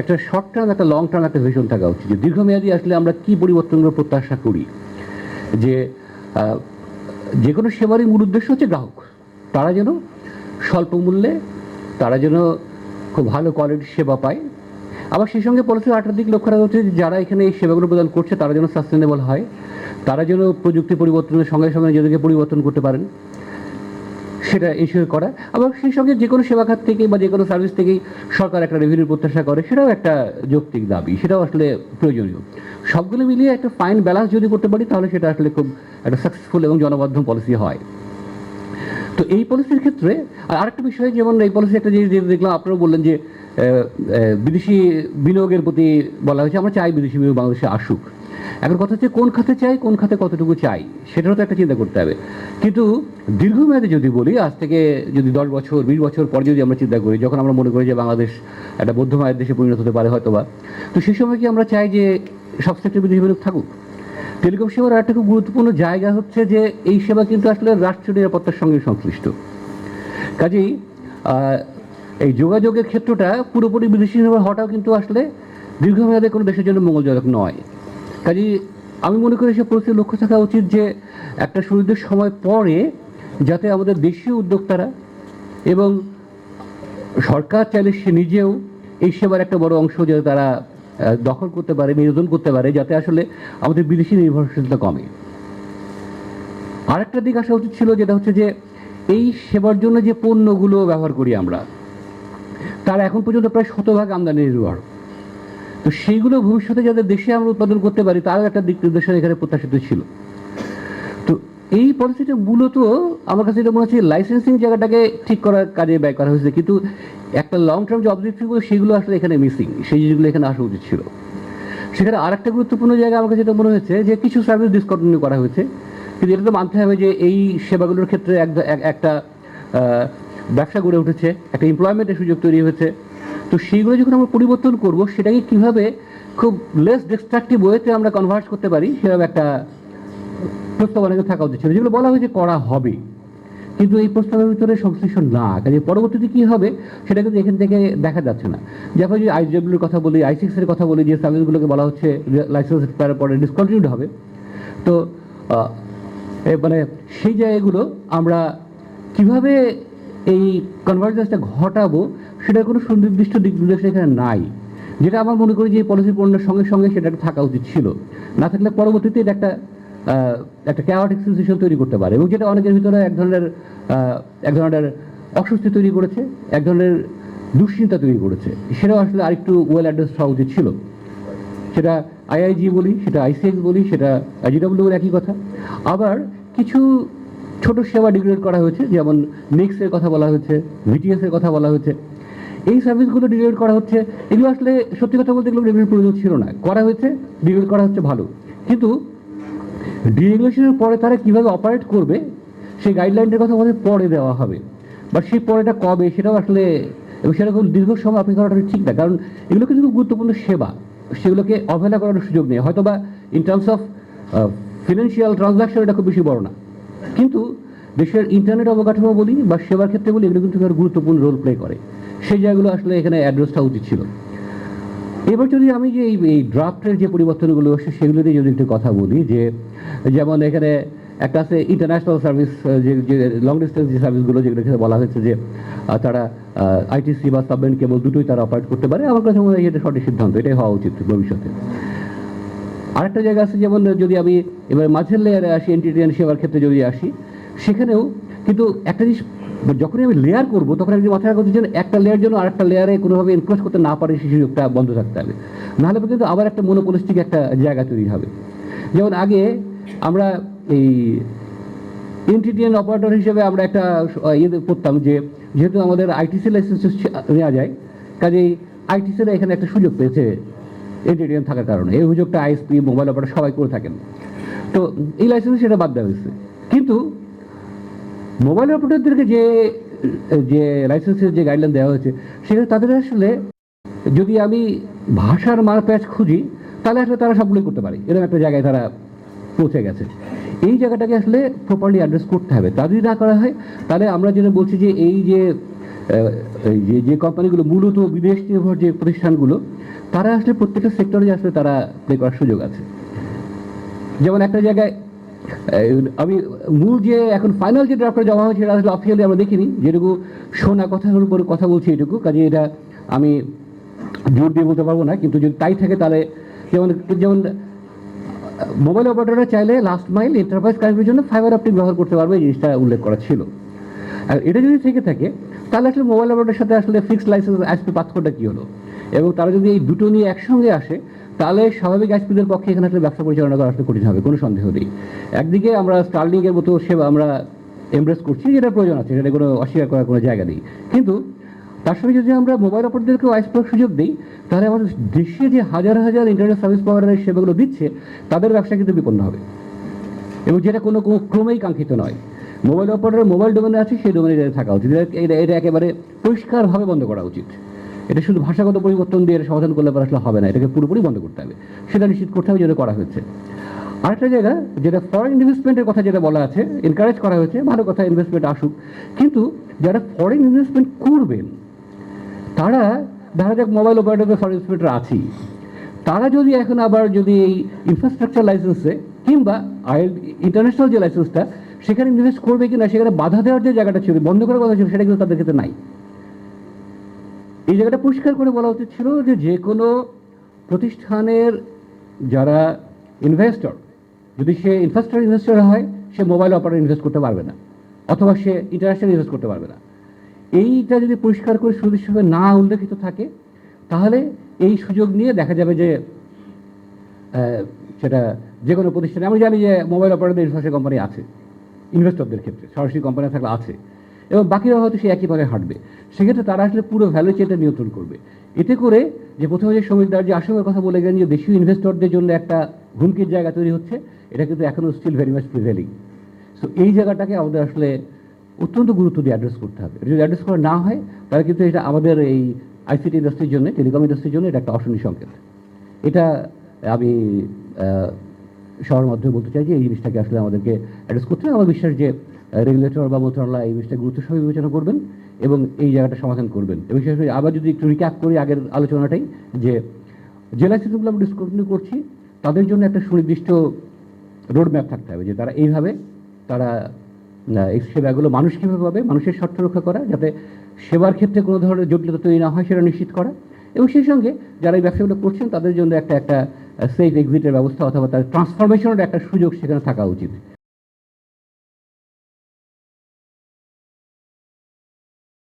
একটা short term একটা long term একটা ভিশন থাকা উচিত। যে দীর্ঘমেয়াদী আসলে আমরা কি পরিবর্তনগুলো প্রত্যাশা করি? যে যে কোনো সেবারই মূল উদ্দেশ্য হচ্ছে গ্রাহক। তারা যেন স্বল্প মূল্যে, তারা যেন খুব ভালো কোয়ালিটির সেবা পায়। আবার সেই সঙ্গে পলিসির আরেকটা দিক লক্ষ্য রাখা হচ্ছে যে যারা এখানে এই সেবাগুলো প্রদান করছে, তারা যেন সাস্টেনেবল হয়। তারা যেন প্রযুক্তি পরিবর্তনের সঙ্গে সঙ্গে নিজেদেরকে পরিবর্তন করতে পারেন। সেটা ইস্যু করা। আবার সেই সঙ্গে যে কোনো সেবা খাত থেকে বা যে কোনো সার্ভিস থেকেই সরকার একটা রেভিনিউ প্রত্যাশা করে, সেটাও একটা যৌক্তিক দাবি, সেটাও আসলে প্রয়োজনীয়। সবগুলো মিলিয়ে একটা ফাইন ব্যালেন্স যদি করতে পারি, তাহলে সেটা আসলে খুব একটা সাকসেসফুল এবং জনবদ্ধ পলিসি হয়। তো এই পলিসির ক্ষেত্রে আর আরেকটা বিষয়, যেমন এই পলিসি একটা জিনিস দেখলাম, আপনারাও বললেন যে বিদেশি বিনিয়োগের প্রতি বলা হয়েছে, আমরা চাই বিদেশি বিনিয়োগ বাংলাদেশে আসুক। এখন কথা হচ্ছে কোন খাতে চাই, কোন খাতে কতটুকু চাই, সেটারও তো একটা চিন্তা করতে হবে। কিন্তু দীর্ঘমেয়াদে যদি বলি, আজ থেকে যদি দশ বছর, বিশ বছর পর যদি আমরা চিন্তা করি, যখন আমরা মনে করি যে বাংলাদেশ একটা মধ্যমায়ের দেশে পরিণত হতে পারে হয়তোবা, তো সেই সময় কি আমরা চাই যে সব সেক্টর বিনিয়োগ থাকুক? টেলিকম সেবার একটা খুব গুরুত্বপূর্ণ জায়গা হচ্ছে যে এই সেবা কিন্তু আসলে রাষ্ট্রীয় নিরাপত্তার সঙ্গে সংশ্লিষ্ট। কাজেই এই যোগাযোগের ক্ষেত্রটা পুরোপুরি বিদেশি হওয়াটাও কিন্তু আসলে দীর্ঘমেয়াদে কোনো দেশের জন্য মঙ্গলজনক নয়। কাজেই আমি মনে করি সে পরিস্থিতি লক্ষ্য থাকা উচিত যে একটা সুনির্দিষ্ট সময় পরে যাতে আমাদের দেশীয় উদ্যোক্তারা এবং সরকার চাইলে সে নিজেও এই সেবার একটা বড় অংশ যাতে তারা দখল করতে পারে নিয়োজন করতে পারে, যাতে আসলে আমাদের বিদেশি নির্ভরশীলতা কমে। আরেকটা দিক আসা উচিত ছিল যেটা হচ্ছে যে এই সেবার জন্য যে পণ্যগুলো ব্যবহার করি আমরা, তার এখন পর্যন্ত প্রায় শতভাগ আমদানি নির্ভর। তো সেইগুলো ভবিষ্যতে যাতে দেশে আমরা উৎপাদন করতে পারি, তারও একটা দিক নির্দেশনা এখানে প্রত্যাশিত ছিল। তো এই পলিসিটা মূলত আমার কাছে এটা মনে হচ্ছে লাইসেন্সিং জায়গাটাকে ঠিক করার কাজে ব্যয় করা হয়েছে। কিন্তু একটা লং টার্ম যে অবজেক্টিভগুলো সেগুলো আসলে এখানে মিসিং সেই জিনিসগুলো এখানে আসা উচিত ছিল। সেখানে আরেকটা গুরুত্বপূর্ণ জায়গা আমার কাছে যেটা মনে হয়েছে যে কিছু সার্ভিস ডিসকন্টিনিউ করা হয়েছে। কিন্তু এটা তো মানতে হবে যে এই সেবাগুলোর ক্ষেত্রে এক এক- একটা ব্যবসা গড়ে উঠেছে, একটা এমপ্লয়মেন্টের সুযোগ তৈরি হয়েছে। তো সেইগুলো যখন আমরা পরিবর্তন করব, সেটাকে কীভাবে খুব লেস ডিস্ট্রাকটিভ ওয়েতে আমরা কনভার্ট করতে পারি সেরকম একটা প্রস্তাবনা কিন্তু থাকা উচিত ছিল। যেগুলো বলা হয়েছে করা হবে। কিন্তু এই প্রস্তাবের ভিতরে সংশ্লিষ্ট না। কাজে পরবর্তীতে কী হবে, সেটা কিন্তু এখান থেকে দেখা যাচ্ছে না। যখন যদি আইডব্লিউর কথা বলি আইসিক্স এর কথা বলি, যে সার্ভিসগুলোকে বলা হচ্ছে লাইসেন্স এক্সপায়ার পরে ডিসকন্টিনিউড হবে, তো মানে সেই জায়গাগুলো আমরা কীভাবে এই কনভার্জেন্সটা ঘটাবো সেটার কোনো সুনির্দিষ্ট দিক নির্দেশ এখানে নাই। যেটা আমার মনে করি যে পলিসি পণ্যের সঙ্গে সঙ্গে সেটা থাকা উচিত ছিল। না থাকলে পরবর্তীতে এটা একটা একটা ক্যাওয়াটিক সিচুয়েশন তৈরি করতে পারে এবং যেটা অনেকের ভিতরে এক ধরনের এক ধরনের অস্বস্তি তৈরি করেছে, এক ধরনের দুশ্চিন্তা তৈরি করেছে। সেটাও আসলে আরেকটু ওয়েল অ্যাড্রেস হওয়া উচিত ছিল। সেটা আইআইজি বলি, সেটা আইসিএক্স বলি, সেটা আইজিডব্লিউ একই কথা। আবার কিছু ছোট সেবা ডিগ্রেড করা হয়েছে, যেমন নেক্সের কথা বলা হয়েছে ভিটিএস এর কথা বলা হয়েছে। এই সার্ভিসগুলো ডিগ্রেড করা হচ্ছে। এগুলো আসলে সত্যি কথা বলতে এগুলো ডিগ্রেড প্রয়োজন ছিল না। করা হয়েছে ডিগ্রেড করা হচ্ছে ভালো। কিন্তু ডিরেগুলেশনের পরে তারা কীভাবে অপারেট করবে, সেই গাইডলাইনটার কথা আমাদের পরে দেওয়া হবে। বা সেই পরেটা কবে, সেটাও আসলে, এবং সেরকম দীর্ঘ সময় অপেক্ষা করাটা ঠিক না। কারণ এগুলো কিন্তু গুরুত্বপূর্ণ সেবা। সেগুলোকে অবহেলা করার সুযোগ নেই। হয়তো বা in terms of financial transaction এটা খুব বেশি বড় না। কিন্তু দেশের ইন্টারনেট অবকাঠামো বলি বা সেবার ক্ষেত্রে বলি, এগুলো কিন্তু গুরুত্বপূর্ণ রোল প্লে করে। সেই জায়গাগুলো আসলে এখানে অ্যাড্রেসটা উচিত ছিল। এবার যদি আমি যে এই ড্রাফটের যে পরিবর্তনগুলো আসছে, সেগুলো দিয়ে যদি একটু কথা বলি, যে যেমন এখানে একটা আছে ইন্টারন্যাশনাল সার্ভিস যে যে লং ডিস্টেন্স যে সার্ভিসগুলো যেগুলো এখানে বলা হয়েছে যে তারা আইটিসি বা সাবমেন্ট কেবল দুটোই তারা অপারেট করতে পারে, আমার কাছে মনে হয় এটা সঠিক সিদ্ধান্ত, এটাই হওয়া উচিত ভবিষ্যতে। আরেকটা জায়গা আছে, যেমন যদি আমি এবার মাঝের লেয়ারে আসি এন্টিটিয়ান সেবার ক্ষেত্রে যদি আসি, সেখানেও কিন্তু একটা জিনিস যখনই আমি লেয়ার করব, তখন আমি মাথায় রাখা উচিত যে একটা লেয়ার জন্য আরেকটা লেয়ারে কোনোভাবে এনক্রোচ করতে না পারে, সেই সুযোগটা বন্ধ থাকতে হবে। নাহলে কিন্তু আবার একটা মনোপলিস্টিক একটা জায়গা তৈরি হবে। যেমন আগে আমরা এই এনটিটিএন অপারেটর হিসেবে আমরা একটা ইয়ে করতাম যে যেহেতু আমাদের আইটিসি লাইসেন্স নেওয়া যায়, কাজেই আইটিসিরা এখানে একটা সুযোগ পেয়েছে এনটিটিএন থাকার কারণে। এই অভিযোগটা আইএসপি মোবাইল অপারেটর সবাই করে থাকেন। তো এই লাইসেন্স সেটা বাদ দেওয়া হয়েছে। কিন্তু মোবাইল অপারেটরদেরকে যে যে লাইসেন্সের যে গাইডলাইন দেওয়া হয়েছে, সেখানে তাদের আসলে যদি আমি ভাষার মার প্যাচ খুঁজি, তাহলে আসলে তারা সবগুলোই করতে পারে। এরকম একটা জায়গায় তারা পৌঁছে গেছে। এই জায়গাটাকে আসলে প্রপারলি অ্যাড্রেস করতে হবে। তা যদি না করা হয়, তাহলে আমরা যেটা বলছি যে, এই যে যে যে কোম্পানিগুলো মূলত বিদেশ নির্ভর যে প্রতিষ্ঠানগুলো, তারা আসলে প্রত্যেকটা সেক্টরে আসলে তারা প্লে করার সুযোগ আছে। যেমন একটা জায়গায় আমি মূল যে এখন ফাইনাল যে ড্রাফটটা জমা হয়েছে এটা আসলে অফিসিয়ালি আমরা দেখিনি। যেটুকু শোনা কথার উপরে কথা বলছি এটুকু কাজে এটা আমি জোর দিয়ে বলতে পারব না, কিন্তু যদি তাই থাকে তাহলে যেমন যেমন মোবাইল অপারেটররা চাইলে লাস্ট মাইল এন্টারপ্রাইজ কাজের জন্য ফাইবার অপটিক ব্যবহার করতে পারবে জিনিসটা উল্লেখ করা ছিল। আর এটা যদি থেকে থাকে, তাহলে আসলে মোবাইল অপারেটরের সাথে আসলে ফিক্সড লাইসেন্স আইসপি পার্থক্যটা কী হলো? এবং তারা যদি এই দুটো নিয়ে একসঙ্গে আসে, তাহলে স্বাভাবিক আইসপিদের পক্ষে এখানে আসলে ব্যবসা পরিচালনা করা আসলে কঠিন হবে, কোনো সন্দেহ নেই। একদিকে আমরা স্টার্লিংয়ের মতো সেবা আমরা এমব্রেস করছি যেটা প্রয়োজন আছে, সেটা কোনো অস্বীকার করার কোনো জায়গা নেই। কিন্তু তার সঙ্গে যদি আমরা মোবাইল অপারেটরদেরকেও আইস সুযোগ দিই, তাহলে আমাদের দেশে যে হাজার হাজার ইন্টারনেট সার্ভিস প্রোভাইডারের সেবাগুলো দিচ্ছে, তাদের ব্যবসা কিন্তু বিপন্ন হবে। এবং যেটা কোনো ক্রমেই কাঙ্ক্ষিত নয়। মোবাইল অপারেটর মোবাইল ডোমেনে আছে, সেই ডোমেনে থাকা উচিত। এটা একেবারে পরিষ্কারভাবে বন্ধ করা উচিত। এটা শুধু ভাষাগত পরিবর্তন দিয়ে সমাধান করলে আসলে হবে না, এটাকে পুরোপুরি বন্ধ করতে হবে। সেটা নিশ্চিত করতে হবে যেটা করা হয়েছে। আরেকটা জায়গা, যেটা ফরেন ইনভেস্টমেন্টের কথা যেটা বলা আছে এনকারেজ করা হয়েছে, ভালো কথা ইনভেস্টমেন্ট আসুক, কিন্তু যারা ফরেন ইনভেস্টমেন্ট করবেন, তারা দেখা যাক মোবাইল অপারেটরের ফরেন ইনভেস্টমেন্ট আছেই তারা যদি এখন আবার যদি এই ইনফ্রাস্ট্রাকচার লাইসেন্সে কিংবা ইন্টারন্যাশনাল যে লাইসেন্সটা সেখানে ইনভেস্ট করবে কিনা, সেখানে বাধা দেওয়ার যে জায়গাটা ছিল, বন্ধ করার কথা ছিল, সেটা কিন্তু তাদের ক্ষেত্রে নাই। এই জায়গাটা পরিষ্কার করে বলা উচিত ছিল যে যে কোনো প্রতিষ্ঠানের যারা ইনভেস্টর যদি সে ইনফ্রাস্ট্রাকচার ইনভেস্টর হয়, সে মোবাইল অপারেটর ইনভেস্ট করতে পারবে না, অথবা সে ইন্টারন্যাশনাল ইনভেস্ট করতে পারবে না। এইটা যদি পরিষ্কার করে সুদৃশ্যভাবে না উল্লেখিত থাকে, তাহলে এই সুযোগ নিয়ে দেখা যাবে যে সেটা যে কোনো প্রতিষ্ঠানে, আমি জানি যে মোবাইল অপারেটর ইনফ্রাস্ট্রাকচার কোম্পানি আছে ইনভেস্টরদের ক্ষেত্রে, সরাসরি কোম্পানি থাকলে আছে। এবং বাকিরা হয়তো সে একইভাবে হাঁটবে। সেক্ষেত্রে তারা আসলে পুরো ভ্যালু চেনটা নিয়ন্ত্রণ করবে। এতে করে যে প্রথমে যে শ্রমিকদার যে আশঙ্কার কথা বলে গেলেন যে দেশীয় ইনভেস্টরদের জন্য একটা হুমকির জায়গা তৈরি হচ্ছে, এটা কিন্তু এখনও still very much prevailing so এই জায়গাটাকে আমাদের আসলে অত্যন্ত গুরুত্ব দিয়ে অ্যাড্রেস করতে হবে। যদি অ্যাড্রেস করা না হয়, তাহলে কিন্তু এটা আমাদের এই আইসিটি ইন্ডাস্ট্রির জন্য টেলিকম ইন্ডাস্ট্রির জন্য এটা একটা অশনি সংকেত। এটা আমি সবার মাধ্যমে বলতে চাই যে এই জিনিসটাকে আসলে আমাদেরকে অ্যাড্রেস করতে হবে। আমার বিশ্বাস যে রেগুলেটর বা মন্ত্রণালয় এই জিনিসটা গুরুত্ব সহ বিবেচনা করবেন এবং এই জায়গাটা সমাধান করবেন। এবং করে আবার যদি একটু রিক্যাপ করি আগের আলোচনাটাই, যে জেলা লাইসেন্সগুলো আমরা ডিসকন্টিনিউ করছি, তাদের জন্য একটা সুনির্দিষ্ট রোড ম্যাপ থাকতে হবে যে তারা এইভাবে তারা এই সেবাগুলো মানুষ কীভাবে পাবে, মানুষের স্বার্থ রক্ষা করা, যাতে সেবার ক্ষেত্রে কোনো ধরনের জটিলতা তৈরি না হয়, সেটা নিশ্চিত করা। এবং সেই সঙ্গে যারা এই ব্যবসাগুলো করছেন, তাদের জন্য একটা একটা সেফ এক্সিটের ব্যবস্থা অথবা তার ট্রান্সফরমেশনের একটা সুযোগ সেখানে থাকা উচিত।